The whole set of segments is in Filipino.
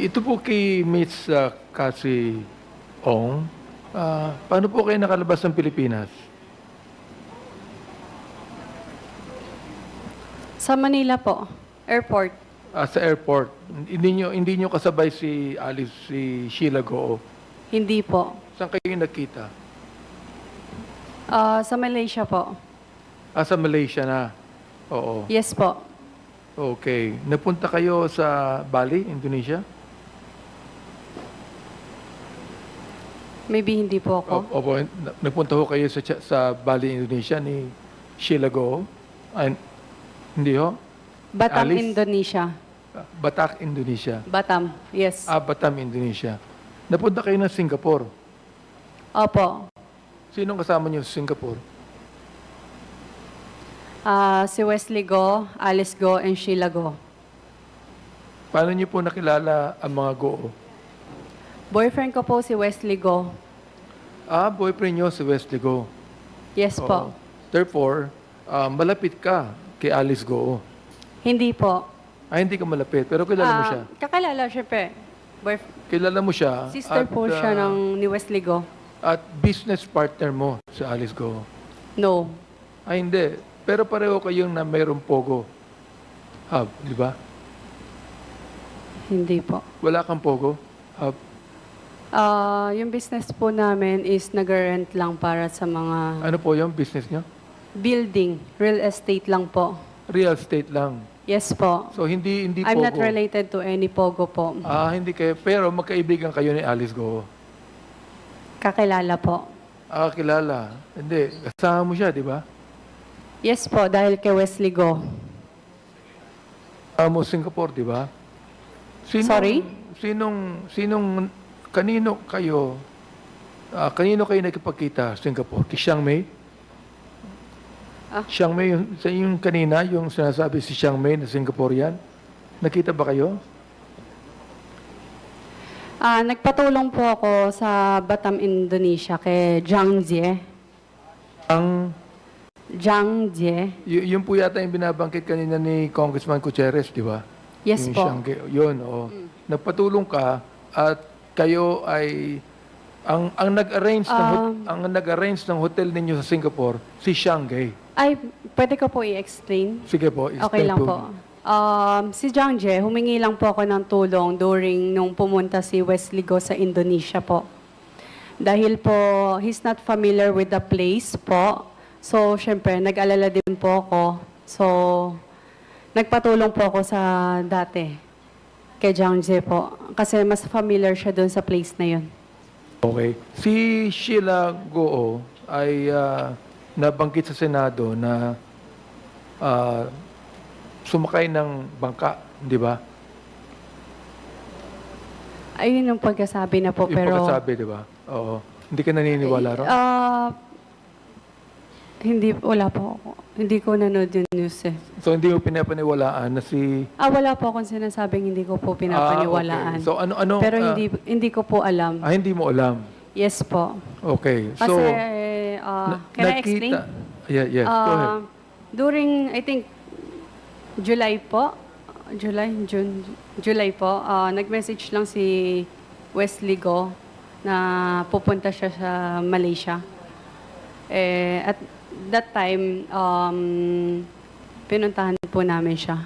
Ito po kay Miss uh, Cassie Ong. Ah, paano po kayo nakalabas ng Pilipinas? Sa Manila po, airport. Ah, sa airport. Hindi nyo, hindi nyo kasabay si Alice, si Sheila Goo. Hindi po. Saan kayo nakita? Ah, sa Malaysia po. Ah, sa Malaysia na. Oo. Yes po. Okay. Napunta kayo sa Bali, Indonesia? Maybe hindi po ako. O- Opo, na- nagpunta ho kayo sa, sa Bali, Indonesia ni Sheila Goo? Ay, hindi ho? Batam, Alice? Indonesia. Batak, Indonesia. Batam, yes. Ah, Batam, Indonesia. Napunta kayo ng Singapore. Opo. Sinong kasama niyo sa Singapore? Ah, si Wesley Go, Alice Go, and Sheila Go. Paano niyo po nakilala ang mga Goo? Boyfriend ko po si Wesley Go. Ah, boyfriend niyo si Wesley Go. Yes Oo. po. Therefore, ah, malapit ka kay Alice Goo. Hindi po. Ah, hindi ka malapit, pero kilala mo Ah, siya. Kakilala, syempre. Boyf- Kilala mo siya. sister at, po siya ah, ng ni Wesley Go. At business partner mo si Alice Goo. No. Ay, hindi. Pero pareho kayong na mayroong Pogo hub, di ba? Hindi po. Wala kang Pogo hub. Ah, yung business po namin is nag-rent lang para sa mga Ano po yung business niyo? building, real estate lang po. Real estate lang. Yes po. So, hindi hindi I'm Pogo. not related to any Pogo po. Ah, hindi kayo. Pero magkaibigan kayo ni Alice Go. Kakilala po. Ah, kilala. Hindi. Kasama mo siya, di ba? Yes po, dahil kay Wesley Go. Kasama mo Singapore, di ba? Sorry? Sinong, sinong, kanino kayo, ah, kanino kayo nagkipagkita sa Singapore? Kay Chiang Mai? Ah. Chiang Mai, yung, yung kanina, yung sinasabi si Chiang Mai na Singaporean, nakita ba kayo? Ah, nagpatulong po ako sa Batam, Indonesia kay Zhang Jie. Ang, Zhang Jie. y- yun po yata yung binabangkit kanina ni Congressman Gutierrez, di ba? Yes yung po. Mm. Shanghai, yun, oo. Nagpatulong ka at kayo ay ang ang nag-arrange ng hot- Um, ang nag-arrange ng hotel ninyo sa Singapore si Shanghai. Ay, pwede ko po i-explain? Sige po, Okay explain lang po. Um, si Zhang Jie, humingi lang po ako ng tulong during nung pumunta si Wesley Go sa Indonesia po. Dahil po, he's not familiar with the place po. So, syempre, nag-alala din po ako. So, nagpatulong po ako sa dati kay Zhang Jie po. Kasi mas familiar siya doon sa place na yun. Okay. Si Sheila Goo ay ah, nabanggit sa Senado na ah, sumakay ng bangka, di ba? Ayun yung pagkasabi na po, Yung pero... pagkasabi, di ba? Oo. Hindi ka naniniwala ron? Ah, hindi, wala po ako. Hindi ko nanood yung news eh. So hindi mo pinapaniwalaan na si Ah, wala po akong sinasabing hindi ko po Ah, pinapaniwalaan. okay. So ano ano Pero ah, hindi hindi ko po alam. ah, hindi mo alam. Yes po. Okay. Kasi, So ah, na- can I explain? Yeah, yes. Go ahead. Ah, during, I think, July po, July, June, July po, ah, nag-message lang si Wesley Go na pupunta siya sa Malaysia. Eh, at that time, um, pinuntahan po namin siya.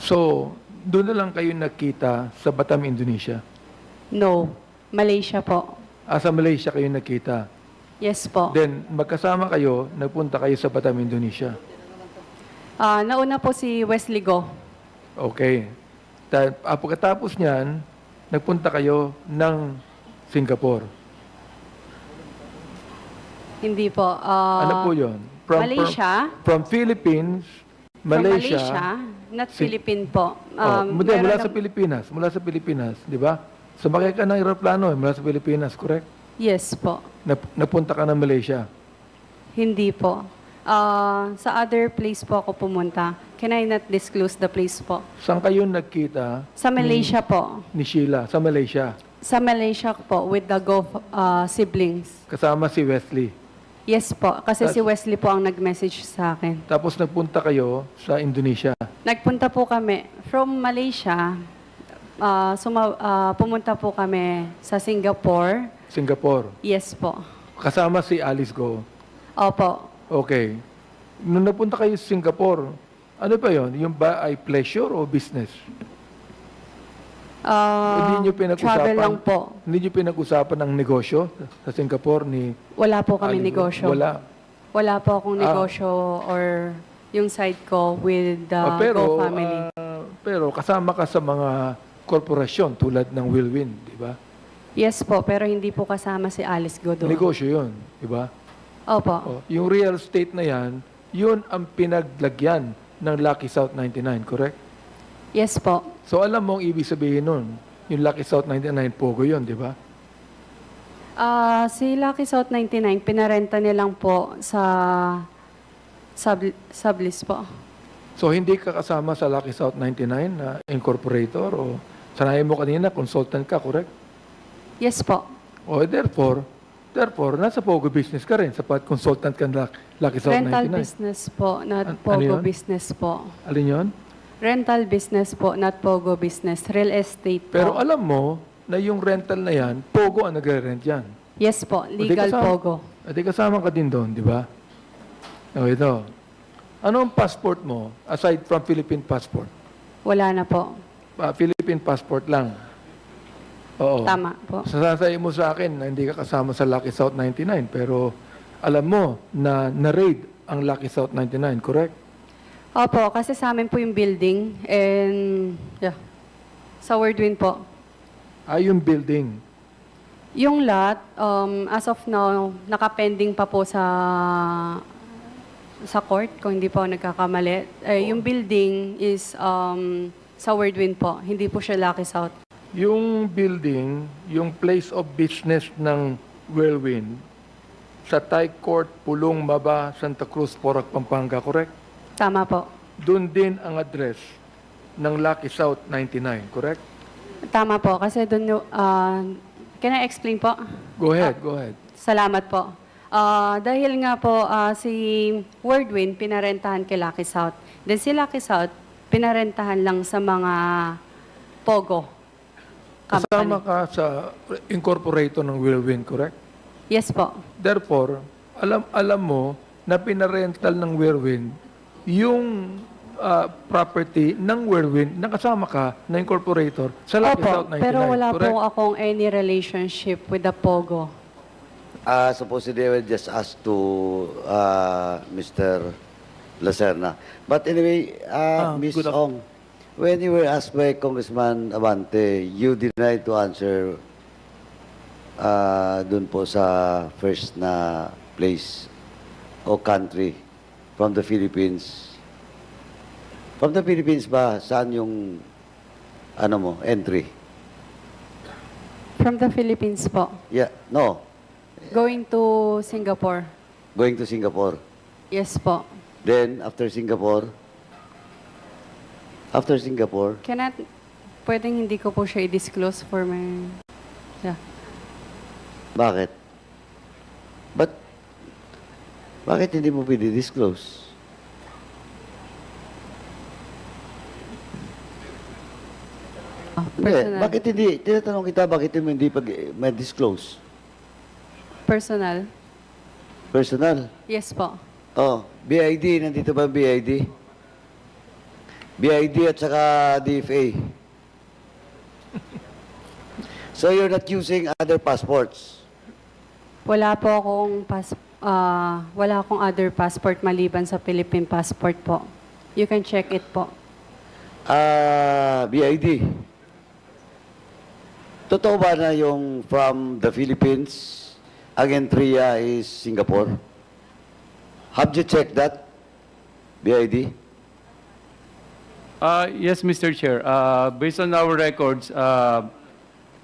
So, doon na lang kayo nakita sa Batam, Indonesia. No, Malaysia po. Ah, sa Malaysia kayo nakita. Yes po. Then, magkasama kayo, nagpunta kayo sa Batam, Indonesia. Ah, nauna po si Wesley Go. Okay. Ta- ah, pagkatapos niyan, nagpunta kayo ng Singapore. Hindi po. ah, ano po yun? Malaysia. From, Philippines, From Malaysia. Malaysia, not Si- Philippine po. Oh, Um, mula, meron mula sa Pilipinas, mula sa Pilipinas, di ba? Sumakay ka ng aeroplano eh, mula sa Pilipinas, correct? Yes po. Nap- napunta ka ng Malaysia. Hindi po. Ah, sa other place po ako pumunta. Can I not disclose the place po? Saan kayo nagkita Sa Malaysia po. ni Sheila? Sa Malaysia. Sa Malaysia po with the Go ah, siblings. Kasama si Wesley. Yes po. Kasi Tas- si Wesley po ang nag-message sa akin. Tapos nagpunta kayo sa Indonesia. Nagpunta po kami from Malaysia. ah, suma- ah, pumunta po kami sa Singapore. Singapore. Yes po. Kasama si Alice Go. Opo. Okay. Nung napunta kayo sa Singapore, ano ba yon? Yung ba ay pleasure o business? Ah, Hindi nyo pinag-usapan? Travel lang po. Hindi nyo pinag-usapan ng negosyo sa Singapore ni Wala po kami Go? negosyo. Wala. Wala po akong Ah. negosyo or yung side ko with the Ah, pero, Go family. ah, pero kasama ka sa mga korporasyon tulad ng Willwin, di ba? yes po, pero hindi po kasama si Alice Godo. Negosyo yun, di ba? Opo. Oh, yung real estate na yan, yun ang pinaglagyan ng Lucky South 99, correct? Yes po. So alam mo ang ibig sabihin nun, yung Lucky South 99, Pogo yun, di ba? Ah, si Lucky South 99, pinarenta nilang po sa sub, sublease po. So hindi ka kasama sa Lucky South 99 na incorporator o sanayin mo kanina, consultant ka, correct? Yes po. O therefore, therefore, nasa Pogo business ka rin sapat consultant ka ng Luck- Lucky South Rental 99. business po, not An- ano Pogo yun? business po. Alin yun? Rental business po, not Pogo business. Real estate po. Pero alam mo na yung rental na yan, Pogo ang nagre-rent yan. yes po, legal kasama- Pogo. Di kasama ka din doon, di ba? O ito. Ano ang passport mo aside from Philippine passport? Wala na po. Ah, Philippine passport lang. Oo. Tama po. Sasasay mo sa akin na hindi ka kasama sa Lucky South 99 pero alam mo na na-raid ang Lucky South 99, correct? Opo, kasi sa amin po yung building and yeah. Sa Wordwin po. Ah, yung building. Yung lot, um, as of now, nakapending pa po sa sa court, kung hindi po ako nagkakamali. Eh, yung building is um, sa Wordwin po, hindi po siya Lucky South. Yung building, yung place of business ng Whirlwind, sa Thai Court, Pulong, Maba, Santa Cruz, Porac, Pampanga, correct? Tama po. Doon din ang address ng Lucky South 99, correct? Tama po, kasi doon, uh, can I explain po? Go ahead, go ahead. Salamat po. Ah, dahil nga po ah, si Wordwin pinarentahan kay Lucky South. Then si Lucky South pinarentahan lang sa mga Pogo Kasama company. ka sa incorporator ng Whirlwind, correct? Yes po. Therefore, alam alam mo na pinarental ng Whirlwind yung ah, property ng Whirlwind na kasama ka na incorporator sa Lucky Opo, South 99, pero wala correct? po akong any relationship with the Pogo. Uh, supposedly, I will just ask to uh, Mr. Lacerna. But anyway, uh, Ah, Ms. good af- Ong, when you were asked by Congressman Abante, you denied to answer uh, dun po sa first na place o country from the Philippines. From the Philippines ba, saan yung ano mo, entry? From the Philippines po. Yeah, no, Going to Singapore. going to Singapore. Yes po. Then, after Singapore, after Singapore, Cannot, pwedeng hindi ko po siya i-disclose for my... Yeah. bakit? But, bakit hindi mo pwede-disclose? Ah, Hindi, personal. bakit hindi? Tinatanong kita, bakit mo hindi pag ma-disclose? Personal. Personal. Yes po. Oh, BID, nandito ba BID? BID at saka DFA. so you're not using other passports? Wala po akong pas ah, wala akong other passport maliban sa Philippine passport po. You can check it po. Ah, BID. Totoo ba na yung from the Philippines, ang entria is Singapore? Have you checked that? BID? Uh, Yes, Mr. Chair. Uh, Based on our records, uh,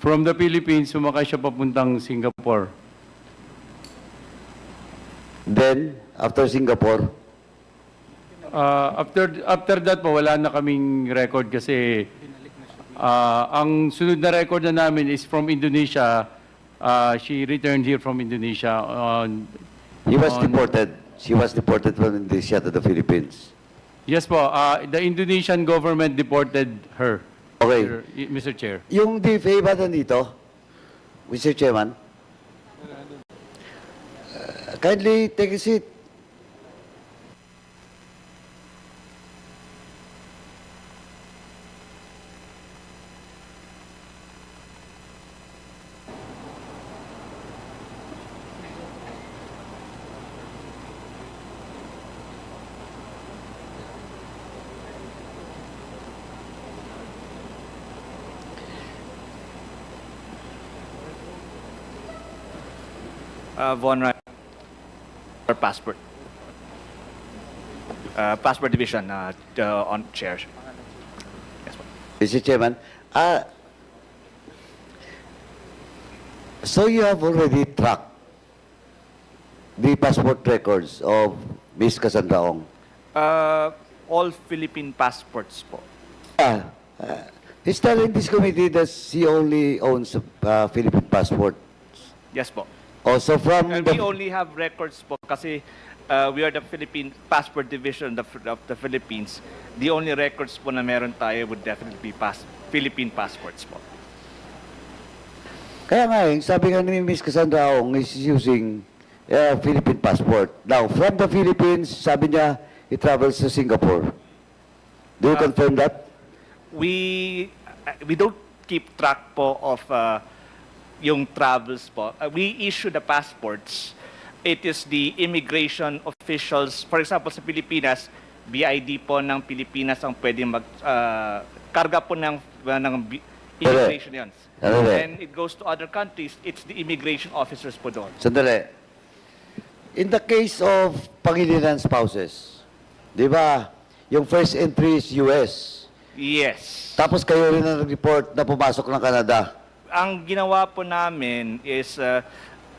from the Philippines, sumakay siya papuntang Singapore. Then, after Singapore, Uh, After after that po, wala na kaming record kasi uh, ang sunod na record na namin is from Indonesia. Uh, She returned here from Indonesia on... he was on- deported. She was deported from Indonesia to the Philippines. Yes po, uh, the Indonesian government deported her. Okay. Mr. Chair. Yung DFA ba nandito? Mr. Chairman? Kindly take a seat. Uh, Von Ryan, or passport. Uh, passport division uh, uh, on chairs. Yes, po. Mr. Chairman, ah, so you have already tracked the passport records of Miss Cassandra Ong? Uh, all Philippine passports po. Ah, uh, he's telling this committee that she only owns a uh, Philippine passport. Yes po. Also from And the, we only have records po kasi uh, we are the Philippine passport division of the, of the Philippines. The only records po na meron tayo would definitely be pas Philippine passports po. kaya nga eh, sabi nga ni Miss Cassandra Ong is using uh, Philippine passport. Now, from the Philippines, sabi niya, he travels to Singapore. Do you Ah. confirm that? we uh, we don't keep track po of uh, yung travels po. Uh, we issue the passports. It is the immigration officials, for example sa Pilipinas, BID po ng Pilipinas ang pwedeng mag uh, karga po ng uh, ng immigration yun. And it goes to other countries, it's the immigration officers po doon. Sandali. In the case of Pangilinan spouses, di ba, yung first entry is US. Yes. Tapos kayo rin ang nag-report na pumasok ng Canada. Ang ginawa po namin is uh,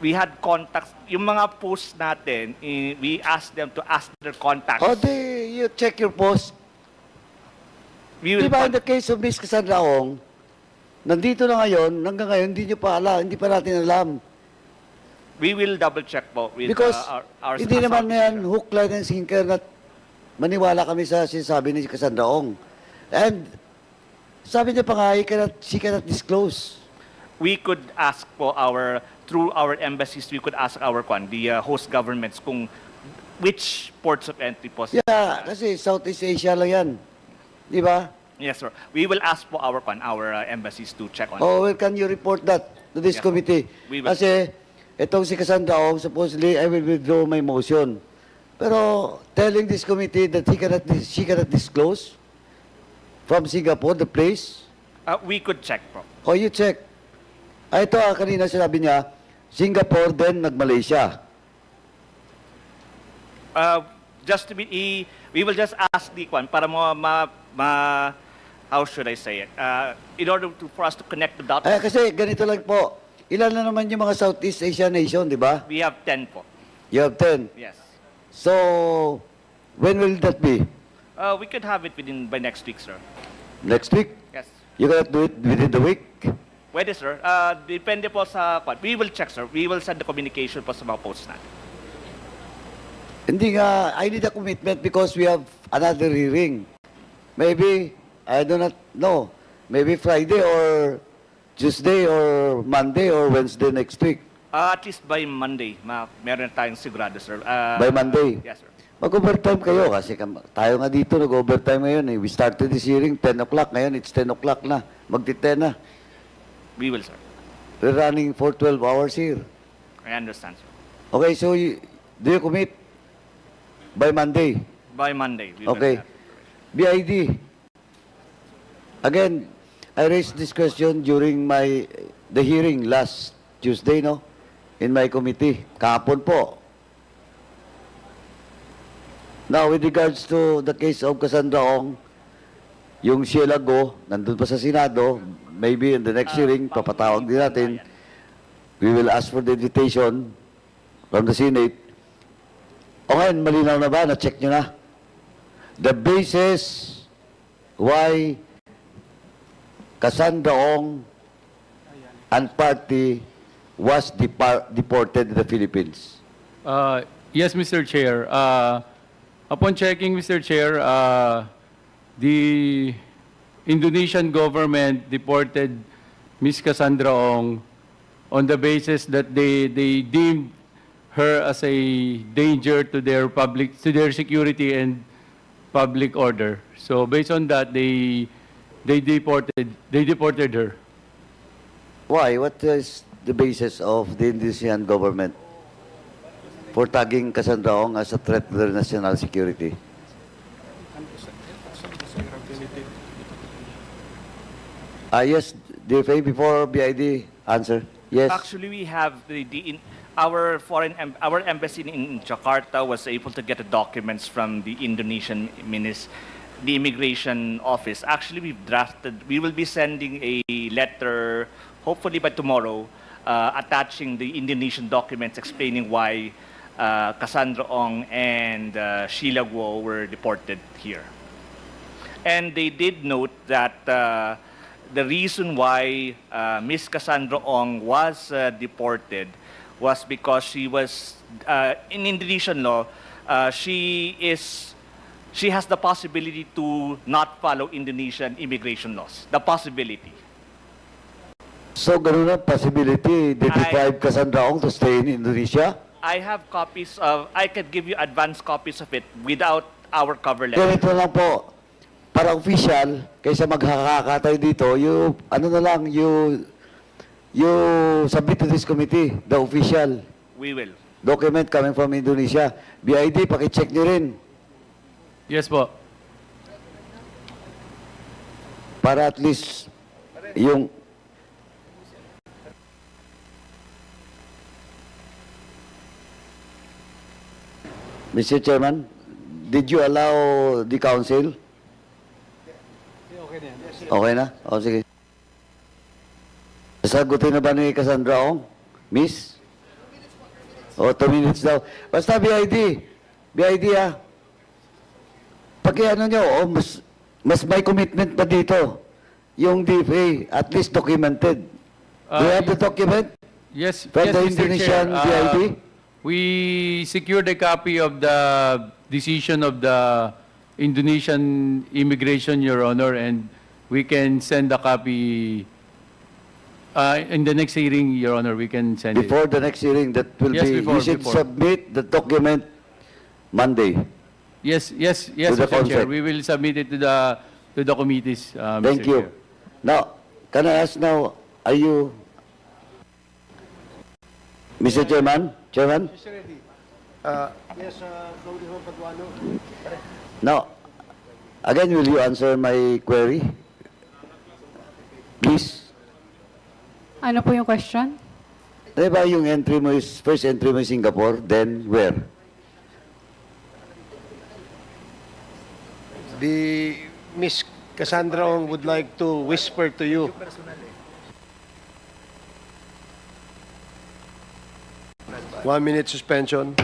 we had contacts. Yung mga posts natin, we asked them to ask their contacts. O di, you check your post. we Di will ba in the case of Miss Cassandra Ong, nandito na ngayon, hanggang ngayon, hindi nyo pa alam, hindi pa natin alam. we will double check po with Because uh, our, our hindi our naman yan Asia. hook, line, and sinker na maniwala kami sa sinasabi ni Cassandra Ong. And sabi niya pa nga, he cannot, she cannot disclose. We could ask po our through our embassies, we could ask our kwan, the uh, host governments kung which ports of entry po. Yeah, kasi Southeast Asia lang yan. Di ba? Yes, sir. We will ask po our kwan, our uh, embassies to check on. Oh, well, can you report that to this Yes, committee? we will. Kasi itong si Cassandra Ong, supposedly, I will withdraw my motion. Pero telling this committee that he cannot, dis- she cannot disclose from Singapore, the place, Uh, we could check po. oh, you check. Ah, ito ah, kanina sinabi niya, Singapore, then nag-Malaysia. Uh, just to be, i- we will just ask the kwan para mo ma, ma how should I say it? Uh, in order to, for us to connect the dots, Eh, kasi ganito lang po. Ilan na naman yung mga Southeast Asian nation, di ba? we have 10 po. You have 10. Yes. So, when will that be? Uh, we could have it within by next week, sir. Next week? Yes. You cannot do it within the week? Pwede, sir. Uh, depende po sa. We will check, sir. We will send the communication po sa mga posts natin. Hindi nga, I need a commitment because we have another hearing. Maybe, I do not know, maybe Friday or Tuesday or Monday or Wednesday next week. Uh, at least by Monday, ma meron tayong sigurado, sir. Uh, By Monday? Yes, sir. Mag-overtime kayo kasi tayo nga dito nag-overtime ngayon eh. We started this hearing 10 o'clock, ngayon it's 10 o'clock na. Magti-10 na. We will, sir. We're running for 12 hours here. I understand, sir. Okay, so you, do you commit by Monday? By Monday, we will Okay. have. BID. Again, I raised this question during my the hearing last Tuesday, no? In my committee. Kahapon po. Now, with regards to the case of Cassandra Ong, yung Sheila Go, nandun pa sa Senado, maybe in the next hearing, papatawag din natin. We will ask for the invitation from the Senate. O ngayon, malinaw na ba? Na-check nyo na? The basis why Cassandra Ong and party was deported to the Philippines. Uh, yes, Mr. Chair. Uh, upon checking, Mr. Chair, uh, the Indonesian government deported Ms. Cassandra Ong on the basis that they, they deemed her as a danger to their public, to their security and public order. So based on that, they, they deported, they deported her. Why? What is the basis of the Indonesian government for tagging Cassandra Ong as a threat to their national security? Ah, yes, DFA, before BID, answer. Yes. Actually, we have the, the in, our foreign our embassy in Jakarta was able to get the documents from the Indonesian minis, the immigration office. Actually, we've drafted. We will be sending a letter, hopefully by tomorrow, uh, attaching the Indonesian documents explaining why uh, Cassandra Ong and uh, Sheila Guo were deported here. And they did note that uh, the reason why uh, Miss Cassandra Ong was uh, deported was because she was uh, in Indonesian law. Uh, she is she has the possibility to not follow Indonesian immigration laws. The possibility. So, ganun na possibility, they I- deprive Cassandra Ong to stay in Indonesia? I have copies of. I could give you advance copies of it without our cover letter. Ganito lang po, para official, kaysa maghahaka tayo dito, you, ano na lang, you, you submit to this committee, the official We will. document coming from Indonesia. BID, pakicheck nyo rin. Yes po. Para at least, yung, Mr. Chairman, did you allow the council? Okay na? O, sige. Sagutin na ba ni Cassandra Ong? Miss? O, two minutes daw. Basta BID. BID ah. Paki ano nyo, oh, mas, mas may commitment pa dito. Yung DFA, at least documented. Do you Uh, have the document? Yes, From yes, the Mr. Indonesian Chair. Uh, DID? We secured a copy of the decision of the Indonesian immigration, Your Honor, and we can send a copy uh, in the next hearing, Your Honor. We can send it. Before the next hearing, that will Yes, be, before, you should before. submit the document Monday. Yes, yes, yes, To the Mr. Chair. consent. We will submit it to the to the committees, uh, Mr. Thank you. Chair. Now, can I ask now, are you, Mr. Chairman, Chairman? Now, again, will you answer my query? Please. Ano po yung question? Di ba yung entry mo is, first entry mo is Singapore, then where? The Miss Cassandra Ong would like to whisper to you. One minute suspension.